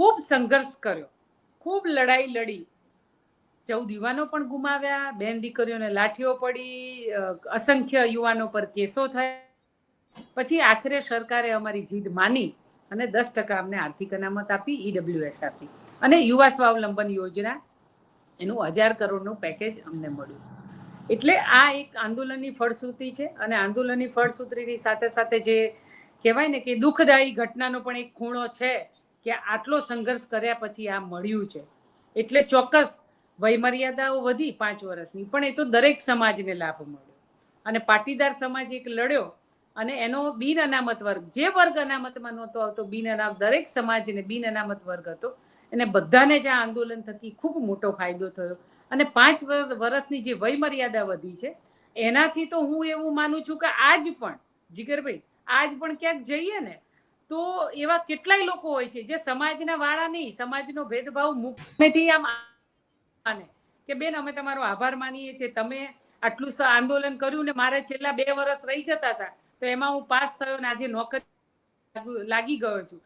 ખૂબ સંઘર્ષ કર્યો. ખૂબ લડાઈ લડી. ચૌદ યુવાનો પણ ગુમાવ્યા, બેન દીકરીઓને લાઠીઓ પડી અસંખ્ય યુવાનો પર કેસો થયા. પછી આખરે સરકારે અમારી જીદ માની અને દસ ટકા અમને આર્થિક અનામત આપી ઈડબ્લ્યુએસ આપી. અને યુવા સ્વાવલંબન યોજના, એનું હજાર કરોડનું પેકેજ અમને મળ્યું. એટલે આ એક આંદોલનની ફળશ્રુતિ છે અને આંદોલનની ફળશ્રુતિની સાથે સાથે જે કહેવાય ને કે દુઃખદાયી ઘટનાનો પણ એક ખૂણો છે કે આટલો સંઘર્ષ કર્યા પછી આ મળ્યું છે. એટલે ચોક્કસ વયમર્યાદાઓ વધી પાંચ વર્ષની, પણ એ તો દરેક સમાજને લાભ મળ્યો. અને પાટીદાર સમાજ એક લડ્યો અને એનો બિન અનામત વર્ગ, જે વર્ગ અનામતમાં નહોતો આવતો, બિન અનામત દરેક સમાજને બિન અનામત વર્ગ હતો. એને બધાને જ આ આંદોલન થકી ખૂબ મોટો ફાયદો થયો. અને પાંચ વર- વર્ષની જે વયમર્યાદા વધી છે, એનાથી તો હું એવું માનું છું કે આજ પણ, જીગરભાઈ, આજ પણ ક્યાંક જઈએ ને તો એવા કેટલાય લોકો હોય છે જે સમાજના વાળા નહીં, સમાજનો ભેદભાવ મુખ્યથી આમ અને કે બેન, અમે તમારો આભાર માનીએ છીએ. તમે આટલું આંદોલન કર્યું ને મારે છેલ્લા બે વર્ષ રહી જતા હતા તો એમાં હું પાસ થયો ને આજે નોકરી લાગી ગયો છું.